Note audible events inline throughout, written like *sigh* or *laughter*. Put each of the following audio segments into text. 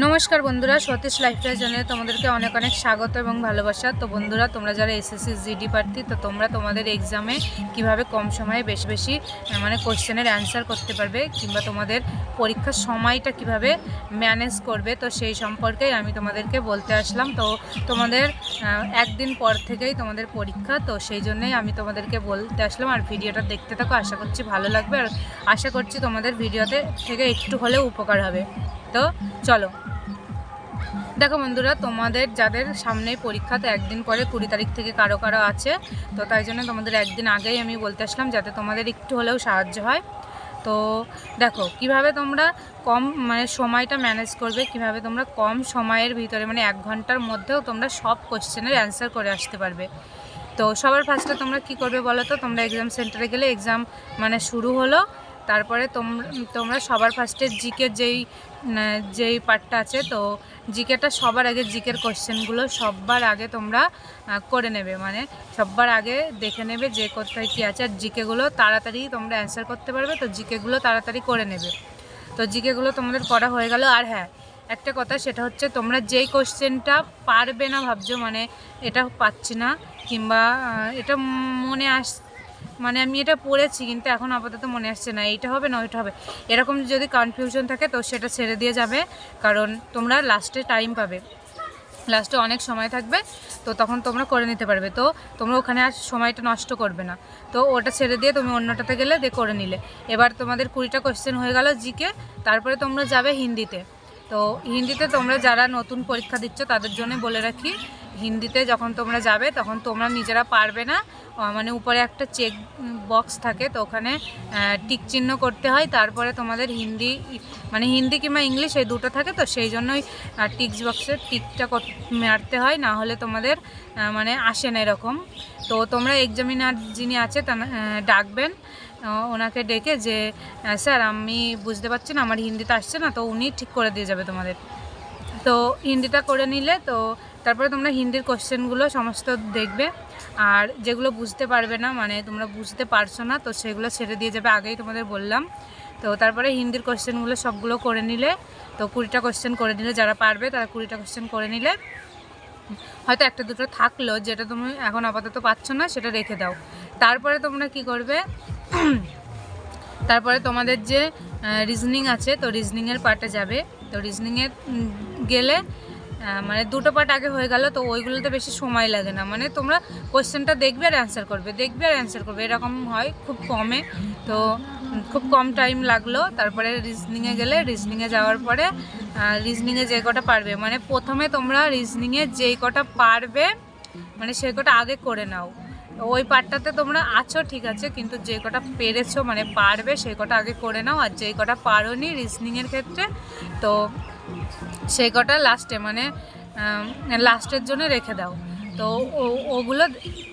নমস্কার বন্ধুরা, সতীশ লাইফস্টাইল চ্যানেলে তোমাদেরকে অনেক অনেক স্বাগত এবং ভালোবাসা। তো বন্ধুরা, তোমরা যারা এসএসসি জিডি প্রার্থী, তো তোমরা তোমাদের এক্সামে কীভাবে কম সময়ে বেশি বেশি মানে কোশ্চেনের অ্যান্সার করতে পারবে কিংবা তোমাদের পরীক্ষার সময়টা কীভাবে ম্যানেজ করবে, তো সেই সম্পর্কেই আমি তোমাদেরকে বলতে আসলাম। তো তোমাদের একদিন পর থেকেই তোমাদের পরীক্ষা, তো সেই জন্যই আমি তোমাদেরকে বলতে আসলাম। আর ভিডিওটা দেখতে থাকো, আশা করছি ভালো লাগবে। আর আশা করছি তোমাদের ভিডিওতে থেকে একটু হলেও উপকার হবে। তো চলো। দেখো বন্ধুরা, তোমাদের যাদের সামনেই পরীক্ষা তো একদিন পরে, কুড়ি তারিখ থেকে কারও কারও আছে, তো তাই জন্য তোমাদের একদিন আগেই আমি বলতে আসলাম যাতে তোমাদের একটু হলেও সাহায্য হয়। তো দেখো, কীভাবে তোমরা কম মানে সময়টা ম্যানেজ করবে, কীভাবে তোমরা কম সময়ের ভিতরে মানে এক ঘণ্টার মধ্যেও তোমরা সব কোশ্চেনের অ্যান্সার করে আসতে পারবে। তো সবার ফার্স্টে তোমরা কি করবে বলো তো? তোমরা এক্সাম সেন্টারে গেলে এক্সাম মানে শুরু হলো তারপরে তোমরা সবার ফার্স্টে জিকে যেই যেই পার্টটা আছে, তো জিকেটা সবার আগে জিকের কোশ্চেনগুলো সবার আগে তোমরা করে নেবে। মানে সবার আগে দেখে নেবে যে কোথায় কী আছে, আর জিকেগুলো তাড়াতাড়ি তোমরা অ্যান্সার করতে পারবে, তো জিকেগুলো তাড়াতাড়ি করে নেবে। তো জিকেগুলো তোমাদের করা হয়ে গেল। আর হ্যাঁ একটা কথা সেটা হচ্ছে তোমরা যেই কোশ্চেনটা পারবে না ভাবছ মানে এটা পাচ্ছি না, কিংবা এটা মনে আস মানে আমি এটা পড়েছি, কিন্তু এখন আপাতত মনে আসছে না, এইটা হবে না, ওইটা হবে। এরকম যদি কনফিউশন থাকে, তো সেটা ছেড়ে দিয়ে যাবে, কারণ তোমরা লাস্টে টাইম পাবে। লাস্টে অনেক সময় থাকবে, তো তখন তোমরা করে নিতে পারবে। তো তোমরা ওখানে আর সময়টা নষ্ট করবে না। তো ওটা ছেড়ে দিয়ে তুমি অন্যটাতে গেলে দিয়ে করে নিলে। এবার তোমাদের কুড়িটা কোয়েশ্চেন হয়ে গেল জিকে তারপরে তোমরা যাবে হিন্দিতে। তো হিন্দিতে তোমরা যারা নতুন পরীক্ষা দিচ্ছ, তাদের জন্য বলে রাখি হিন্দিতে যখন তোমরা যাবে, তখন তোমরা নিজেরা পারবে না। মানে উপরে একটা চেক বক্স থাকে, তো ওখানে টিক চিহ্ন করতে হয়। তারপরে তোমাদের হিন্দি মানে হিন্দি কিংবা ইংলিশ এই দুটো থাকে, তো সেই জন্যই টিক্স বক্সের টিকটা মারতে হয়। না হলে তোমাদের মানে আসে না এরকম। তো তোমরা এক্সামিনার যিনি আছে ডাকবেন। ওনাকে ডেকে যে স্যার আমি বুঝতে পারছি না, আমার হিন্দিতে আসছে না, তো উনি ঠিক করে দিয়ে যাবে তোমাদের। তো হিন্দিটা করে নিলে তো তারপরে তোমরা হিন্দির কোশ্চেনগুলো সমস্ত দেখবে। আর যেগুলো বুঝতে পারবে না মানে তোমরা বুঝতে পারছ না, তো সেগুলো ছেড়ে দিয়ে যাবে, আগেই তোমাদের বললাম। তো তারপরে হিন্দির কোশ্চেনগুলো সবগুলো করে নিলে, তো কুড়িটা কোশ্চেন করে নিলে, যারা পারবে তারা কুড়িটা কোশ্চেন করে নিলে। হয়তো একটা দুটো থাকল, যেটা তুমি এখন আপাতত পাচ্ছ না, সেটা রেখে দাও। তারপরে তোমরা কি করবে? *clears throat* তারপরে তোমাদের যে রিজনিং আছে, তো রিজনিংয়ের পার্টে যাবে। তো রিজনিংয়ে গেলে মানে দুটো পার্ট আগে হয়ে গেল, তো ওইগুলোতে বেশি সময় লাগে না। মানে তোমরা কোশ্চেনটা দেখবে আর অ্যান্সার করবে, দেখবে আর অ্যান্সার করবে। এরকম হয় খুব কমে। তো খুব কম টাইম লাগল। তারপরে রিজনিংয়ে গেলে রিজনিংয়ে যাওয়ার পরে রিজনিংয়ে যে কটা পারবে। মানে প্রথমে তোমরা রিজনিংয়ে যেই কটা পারবে মানে সেই কটা আগে করে নাও। ওই পার্টটাতে তোমরা আছো, ঠিক আছে, কিন্তু যে কটা পেরেছ মানে পারবে সেই কটা আগে করে নাও। আর যেই কটা পারোনি রিজনিংয়ের ক্ষেত্রে, তো সেই কটা লাস্টে মানে লাস্টের জন্য রেখে দাও। তো ওগুলো,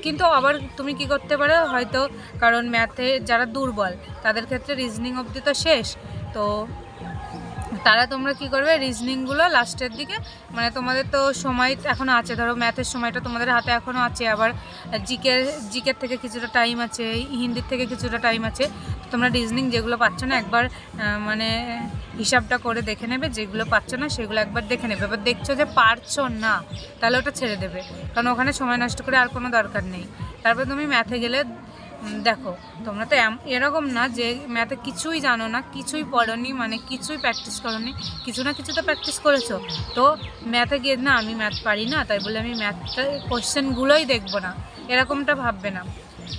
কিন্তু আবার তুমি কি করতে পারো, হয়তো, কারণ ম্যাথে যারা দুর্বল, তাদের ক্ষেত্রে রিজনিং অবধি তো শেষ। তো তারা তোমরা কি করবে রিজনিংগুলো লাস্টের দিকে মানে তোমাদের তো সময় এখনও আছে, ধরো ম্যাথের সময়টা তোমাদের হাতে এখনও আছে, আবার জিকের জিকের থেকে কিছুটা টাইম আছে, হিন্দির থেকে কিছুটা টাইম আছে তোমরা রিজনিং যেগুলো পাচ্ছ না, একবার মানে হিসাবটা করে দেখে নেবে, যেগুলো পাচ্ছ না সেগুলো একবার দেখে নেবে। এবার দেখছ যে পারছ না, তাহলে ওটা ছেড়ে দেবে। কারণ ওখানে সময় নষ্ট করে আর কোনো দরকার নেই। তারপর তুমি ম্যাথে গেলে দেখো, তোমরা তো এরকম না যে ম্যাথে কিছুই জানো না, কিছুই পড়োনি মানে কিছুই প্র্যাকটিস করোনি, কিছু না কিছু তো প্র্যাকটিস করেছ। তো ম্যাথে গিয়ে না, আমি ম্যাথ পারি না, তাই বলে আমি ম্যাথটা কোশ্চেনগুলোই দেখব না। এরকমটা ভাববে না।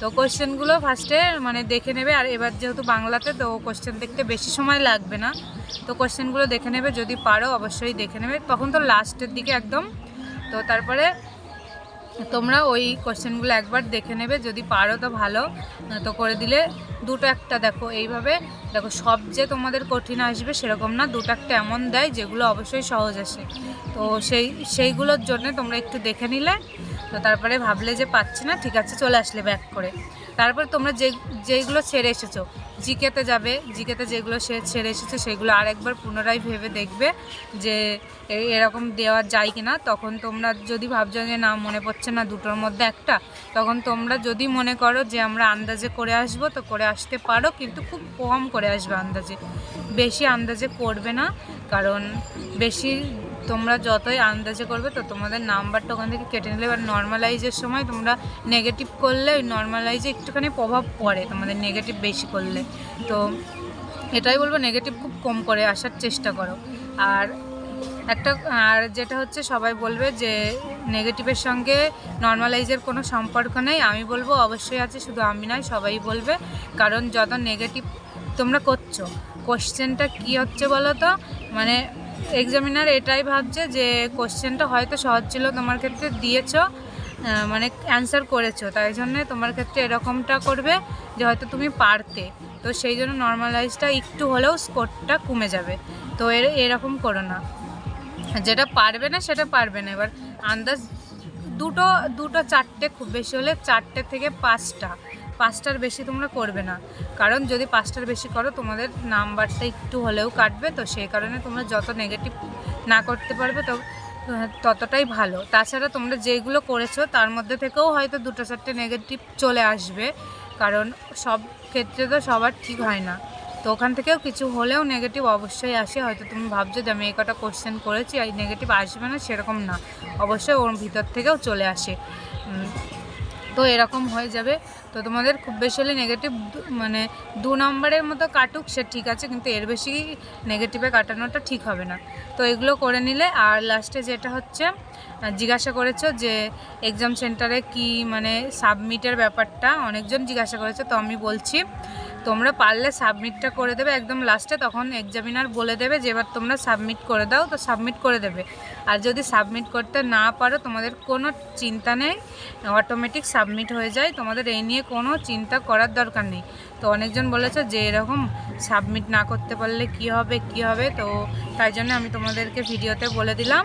তো কোশ্চেনগুলো ফার্স্টে মানে দেখে নেবে। আর এবার যেহেতু বাংলাতে, তো কোশ্চেন দেখতে বেশি সময় লাগবে না। তো কোশ্চেনগুলো দেখে নেবে। যদি পারো অবশ্যই দেখে নেবে। তখন তো লাস্টের দিকে একদম। তো তারপরে তোমরা ওই কোশ্চেনগুলো একবার দেখে নেবে। যদি পারো তো ভালো। তো করে দিলে দুটো একটা দেখো। এইভাবে দেখো, সব যে তোমাদের কঠিন আসবে সেরকম না। দুটো একটা এমন দেয় যেগুলো অবশ্যই সহজ আসে। তো সেই, সেইগুলোর জন্য তোমরা একটু দেখে নিলে। তো তারপরে ভাবলে যে পাচ্ছি না, ঠিক আছে, চলে আসলে ব্যাক করে। তারপর তোমরা যে যেইগুলো ছেড়ে এসেছ, জিকেতে যাবে, জিকেতে যেগুলো সে, ছেড়ে এসেছ, সেগুলো আরেকবার পুনরায় ভেবে দেখবে যে এরকম দেওয়া যায় কি না তখন তোমরা যদি ভাবছ যে না, মনে পড়ছে না, দুটোর মধ্যে একটা, তখন তোমরা যদি মনে করো যে আমরা আন্দাজে করে আসব, তো করে আসতে পারো, কিন্তু খুব কম করে আসবে আন্দাজে। বেশি আন্দাজে করবে না, কারণ বেশি তোমরা যতই আন্দাজে করবে তো তোমাদের নাম্বারটা ওখান থেকে কেটে নিলে। এবার নর্মালাইজের সময় তোমরা নেগেটিভ করলে, ওই নর্মালাইজে একটুখানি প্রভাব পড়ে তোমাদের নেগেটিভ বেশি করলে। তো এটাই বলব নেগেটিভ খুব কম করে, আসার চেষ্টা করো। আর একটা, আর যেটা হচ্ছে সবাই বলবে যে নেগেটিভের সঙ্গে নর্মালাইজের কোনো সম্পর্ক নেই। আমি বলব অবশ্যই আছে, শুধু আমি নয়, সবাই বলবে। কারণ যত নেগেটিভ তোমরা করছ কোশ্চেনটা কি হচ্ছে বলো তো মানে এক্সামিনার এটাই ভাবছে যে কোশ্চেনটা হয়তো সহজ ছিল, তোমার ক্ষেত্রে দিয়েছ মানে অ্যান্সার করেছ। তাই জন্য তোমার ক্ষেত্রে এরকমটা করবে যে হয়তো তুমি পারতে। তো সেই জন্য নর্মালাইজটা একটু হলেও স্কোরটা কমে যাবে। তো এর, এরকম করো না। যেটা পারবে না, সেটা পারবে না। এবার আন্দাজ দুটো দুটো চারটে, খুব বেশি হলে চারটে থেকে পাঁচটা। পাঁচটার বেশি তোমরা করবে না। কারণ যদি পাঁচটার বেশি করো, তোমাদের নাম্বারটা একটু হলেও কাটবে, তো সেই কারণে তোমরা যত নেগেটিভ না করতে পারবে, তো ততটাই ভালো। তাছাড়া তোমরা যেগুলো করেছ, তার মধ্যে থেকেও হয়তো দুটো চারটে নেগেটিভ চলে আসবে। কারণ সব ক্ষেত্রে তো সবার ঠিক হয় না। তো ওখান থেকেও কিছু হলেও নেগেটিভ অবশ্যই আসে। হয়তো তুমি ভাবছ যে, আমি এই কটা কোশ্চেন করেছি এই নেগেটিভ আসবে না। সেরকম না। অবশ্যই ওর ভিতর থেকেও চলে আসে। তো এরকম হয়ে যাবে। তো তোমাদের খুব বেশি হলে নেগেটিভ মানে দু নম্বরের মতো কাটুক, সে ঠিক আছে, কিন্তু এর বেশি নেগেটিভে কাটানোটা ঠিক হবে না। তো এগুলো করে নিলে, আর লাস্টে যেটা হচ্ছে জিজ্ঞাসা করেছ যে এক্সাম সেন্টারে কি মানে সাবমিটের ব্যাপারটা? অনেকজন জিজ্ঞাসা করেছে, তো আমি বলছি, তোমরা পারলে সাবমিটটা করে দেবে। একদম লাস্টে তখন এক্সামিনার বলে দেবে যে, এবার তোমরা সাবমিট করে দাও। তো সাবমিট করে দেবে। আর যদি সাবমিট করতে না পারো, তোমাদের কোনো চিন্তা নেই অটোমেটিক সাবমিট হয়ে যায়। তোমাদের এই নিয়ে কোনো চিন্তা করার দরকার নেই। তো অনেকজন বলেছে যে এরকম সাবমিট না করতে পারলে কি হবে কি হবে? তো তাই জন্য আমি তোমাদেরকে ভিডিওতে বলে দিলাম।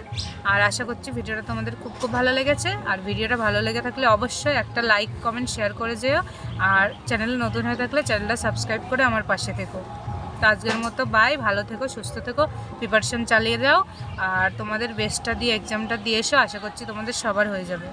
আর আশা করছি ভিডিওটা তোমাদের খুব খুব ভালো লেগেছে। আর ভিডিওটা ভালো লেগে থাকলে অবশ্যই একটা লাইক কমেন্ট শেয়ার করে যেও। আর চ্যানেল নতুন হয়ে থাকলে চ্যানেলটা সাবস্ক্রাইব করে আমার পাশে থেকো। তো আজকের মতো বাই ভালো থেকো, সুস্থ থেকো প্রিপারেশন চালিয়ে দাও আর তোমাদের বেস্টটা দিয়ে এক্সামটা দিয়ে এসো, আশা করছি তোমাদের সবার হয়ে যাবে।